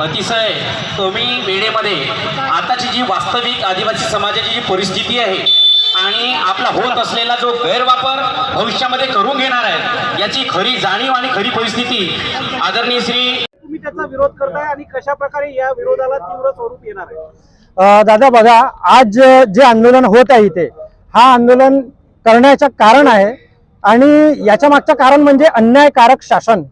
अतिशय कमी वेळेमध्ये आताची जी वास्तविक आदिवासी समाजाची जी परिस्थिती आहे आणि आपला होत असलेला जो गैरवापर भविष्यामध्ये करून घेणार आहे याची खरी जाणीव आणि खरी परिस्थिती आदरणीय श्री तुम्ही त्याचा विरोध करताय आणि कशा प्रकारे या विरोधाला तीव्र स्वरूप येणार आहे? दादा बघा आज जे आंदोलन होत आहे इथे हा आंदोलन करण्याचं कारण आहे आणि याच्या मागचं कारण म्हणजे अन्यायकारक शासन.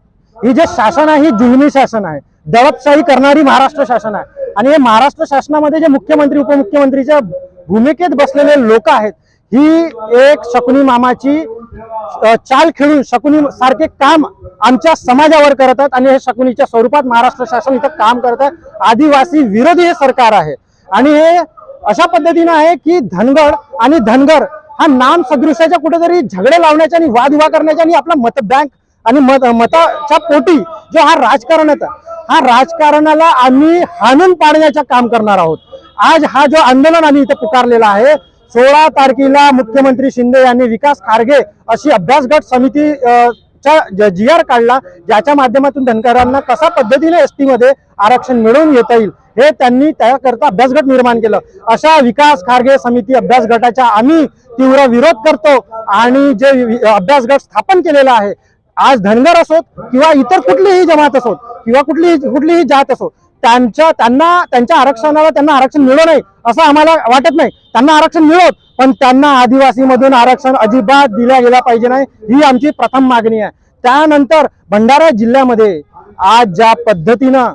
ही जे शासन आहे ही जुलमी शासन आहे. दडपशाही करणारी महाराष्ट्र शासन आहे. आणि हे महाराष्ट्र शासनामध्ये जे मुख्यमंत्री उपमुख्यमंत्रीच्या भूमिकेत बसलेले लोक आहेत ही एक शकुनी मामाची चाल खेळून शकुनी सारखे काम आमच्या समाजावर करतात आणि हे शकुनीच्या स्वरूपात महाराष्ट्र शासन इथं काम करतात आदिवासी विरोधी हे सरकार आहे. आणि हे अशा पद्धतीनं आहे की धनगड आणि धनगर हा नाम सदृशाच्या कुठेतरी झगडे लावण्याच्या आणि वाद उभा करण्याच्या आणि आपला मतबँक आणि मत मताच्या पोटी जो हा राजकारण आहे हा राजकारणाला आम्ही हाणून पाडण्याचं काम करणार आहोत. आज हा जो आंदोलन आम्ही इथे पुकारलेला आहे सोळा तारखेला मुख्यमंत्री शिंदे यांनी विकास खारगे अशी अभ्यास गट समिती चा जी आर काढला ज्याच्या माध्यमातून धनकरांना कशा पद्धतीने एसमध्ये आरक्षण मिळवून येता येईल हे त्यांनी त्याकरता अभ्यास गट निर्माण केलं. अशा विकास खारगे समिती अभ्यास गटाचा आम्ही तीव्र विरोध करतो आणि जे अभ्यास गट स्थापन केलेला आहे आज धनगर असोत किंवा इतर कुठलीही जमात असोत किंवा कुठलीही कुठलीही जात असो त्यांच्या त्यांना त्यांच्या आरक्षणाला त्यांना आरक्षण मिळो नाही असं आम्हाला वाटत नाही. त्यांना आरक्षण मिळत पण त्यांना आदिवासी मधून आरक्षण अजिबात दिल्या गेला पाहिजे नाही ही आमची प्रथम मागणी आहे. त्यानंतर भंडारा जिल्ह्यामध्ये आज ज्या पद्धतीनं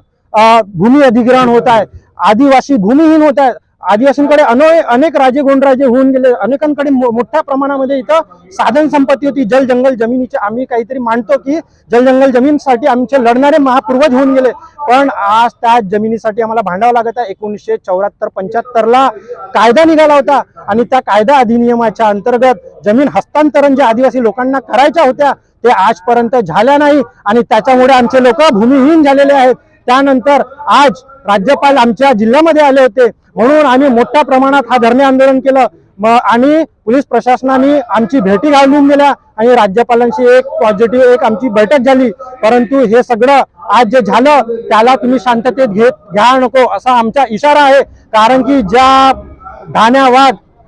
भूमी अधिग्रहण होत आहे आदिवासी भूमिहीन होत आहे आदिवासींकडे अनो अनेक राजे गोंडराजे होऊन गेले. अनेकांकडे मो- मोठ्या प्रमाणामध्ये इथं साधन संपत्ती होती. जल जंगल जमिनीची आम्ही काहीतरी मानतो की जल जंगल जमीनसाठी आमचे लढणारे महापूर्वज होऊन गेले. पण आज त्या जमिनीसाठी आम्हाला भांडावं लागत आहे. एकोणीसशे चौऱ्याहत्तर पंच्याहत्तरला कायदा निघाला होता आणि त्या कायदा अधिनियमाच्या अंतर्गत जमीन हस्तांतरण जे आदिवासी लोकांना करायच्या होत्या ते आजपर्यंत झाल्या नाही आणि त्याच्यामुळे आमचे लोक भूमिहीन झालेले आहेत. त्यानंतर आज राज्यपाल आमच्या जिल्ह्यामध्ये आले होते. म्हणून आम्ही मोठ्या प्रमाणात हा धरणे आंदोलन केलं. आणि पोलीस प्रशासनाने आमची भेटी घालून दिल्या आणि राज्यपालांशी एक पॉझिटिव्ह एक आमची बैठक झाली. परंतु हे सगळं आज जे झालं त्याला तुम्ही शांततेत घेत घ्या नको असा आमचा इशारा आहे. कारण की ज्या धान्या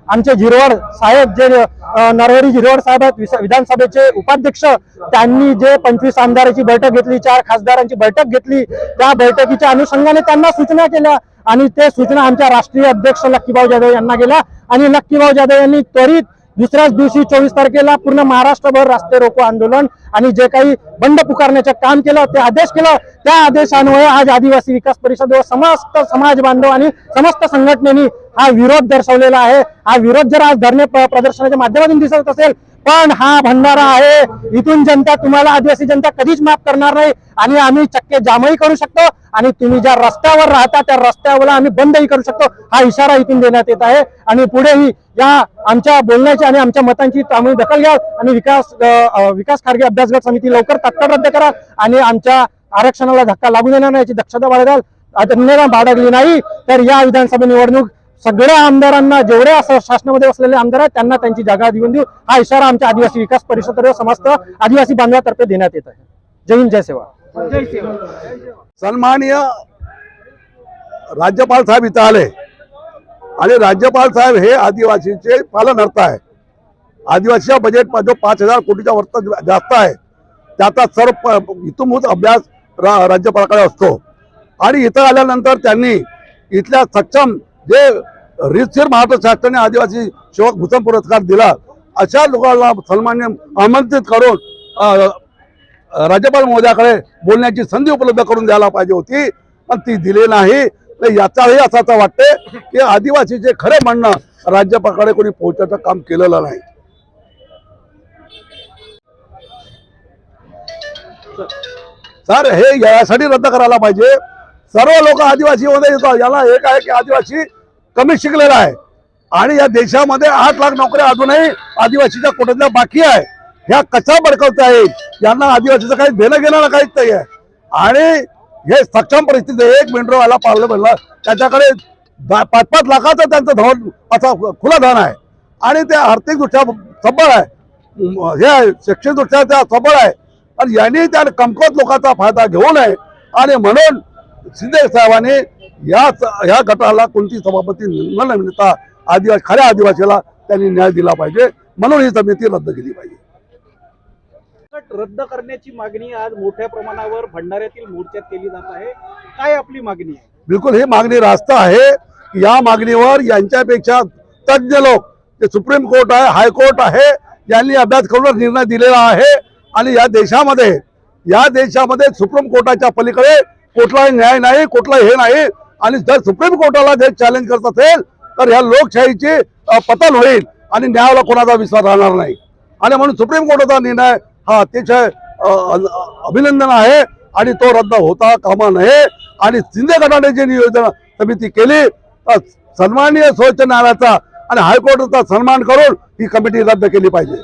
आमचे झिरवाड साहेब जे नरवरी नरहरी साहेब आहेत विधानसभेचे उपाध्यक्ष त्यांनी जे पंचवीस आमदाराची बैठक घेतली चार खासदारांची बैठक घेतली त्या बैठकीच्या अनुषंगाने त्यांना सूचना केल्या आणि ते सूचना आमच्या राष्ट्रीय अध्यक्ष लक्कीभाऊ जाधव यांना गेल्या आणि लक्कीभाऊ जाधव यांनी त्वरित दुसऱ्याच दिवशी चोवीस तारखेला पूर्ण महाराष्ट्रभर रस्ते रोको आंदोलन आणि जे काही बंड पुकारण्याचं काम केलं ते आदेश केलं. त्या आदेशान्वये आज आदिवासी विकास परिषद व समस्त समाज बांधव आणि समस्त संघटनेनी हा विरोध दर्शवलेला आहे. हा विरोध जर आज धरणे प्रदर्शनाच्या माध्यमातून दिसत असेल पण हा भंडारा आहे. इथून जनता तुम्हाला आदिवासी जनता कधीच माफ करणार नाही. आणि आम्ही चक्के जामही करू शकतो आणि तुम्ही ज्या रस्त्यावर राहता त्या रस्त्यावर आम्ही बंदही करू शकतो. हा इशारा इथून देण्यात येत आहे. आणि पुढेही या आमच्या बोलण्याची आणि आमच्या मतांची आम्ही दखल घ्या आणि विकास अ, विकास खारगे अभ्यास गट समिती लवकर तात्काळ रद्द करा आणि आमच्या आरक्षणाला धक्का लागू देणार नाही याची दक्षता बाळगाल अन्यथा बाळगली नाही तर या विधानसभा निवडणूक सगळ्या आमदारांना जेवढे शासनामध्ये बसलेले आमदार आहेत त्यांना त्यांची जागा देऊन देऊ. हा इशारा आमच्या आदिवासी विकास परिषद समस्त आदिवासी बांधवातर्फे देण्यात येत आहे. जय हिंद जय सेवा. सन्माननीय राज्यपाल साहेब इथं आले. आणि राज्यपाल साहेब हे आदिवासीचे पालनकर्ता आहे आदिवासीच्या बजेट जो पाच हजार कोटीच्या वर्त जास्त आहे त्याचा सर्व प- अभ्यास रा- राज्यपालाकडे असतो. आणि इथं आल्यानंतर त्यांनी इथल्या सक्षम जे रितशीर महाराष्ट्र शासनाने आदिवासी सेवक भूषण पुरस्कार दिला अशा लोकांना सन्मान्य आमंत्रित करून राज्यपाल महोदयाकडे बोलण्याची संधी उपलब्ध करून द्यायला पाहिजे होती पण ती दिली नाही. तर याचाही असं वाटते की आदिवासीचे खरे म्हणणं राज्यपालाकडे कोणी पोहोचायचं काम केलेलं नाही. सर हे यासाठी रद्द करायला पाहिजे. सर्व लोक आदिवासी मध्ये येतात. याला एक आहे की आदिवासी कमी शिकलेला आहे. आणि या देशामध्ये आठ लाख नोकऱ्या अजूनही आदिवासीच्या कोट्यातल्या बाकी आहे. ह्या कशा भडकवता येईल यांना आदिवासीचं काही देणं घेणं काहीच नाही आहे. आणि हे सक्षम परिस्थिती एक मेंढरवाला पाळलं म्हणलं त्याच्याकडे पाच पाच लाखाचं त्यांचं धन असा खुला धन आहे. आणि ते आर्थिकदृष्ट्या सबळ आहे. हे आहे, शैक्षणिकदृष्ट्या त्या सबळ आहे. आणि यांनी त्या कमकुवत लोकांचा फायदा घेऊ नये. आणि म्हणून शिंदे साहेबांनी या या गटाला कोणती सभापती न नेमता आदिवासी खऱ्या आदिवासीला त्यांनी न्याय दिला पाहिजे. म्हणून ही समिती रद्द केली पाहिजे. गट रद्द करण्याची मागणी आज मोठ्या प्रमाणावर भंडाऱ्यातील मोर्चात केली जात आहे. काय आपली मागणी आहे? बिलकुल ही मागणी रास्त आहे. या मागणीवर यांच्यापेक्षा तज्ज्ञ लोक जे सुप्रीम कोर्ट आहे हायकोर्ट आहे यांनी अभ्यास करून निर्णय दिलेला आहे. आणि या देशामध्ये या देशामध्ये सुप्रीम कोर्टाच्या पलीकडे कुठलाही न्याय नाही कुठलाही हे नाही. आणि जर सुप्रीम कोर्टाला जे चॅलेंज करत असेल तर ह्या लोकशाहीची पतन होईल आणि न्यायाला कोणाचा विश्वास राहणार नाही. आणि म्हणून सुप्रीम कोर्टाचा निर्णय हा अतिशय अभिनंदन आहे आणि तो रद्द होता कामा नये. आणि शिंदे गटाने जी नियोजन समिती केली तर सन्माननीय सर्वोच्च न्यायालयाचा आणि हायकोर्टाचा सन्मान करून ही कमिटी रद्द केली पाहिजे.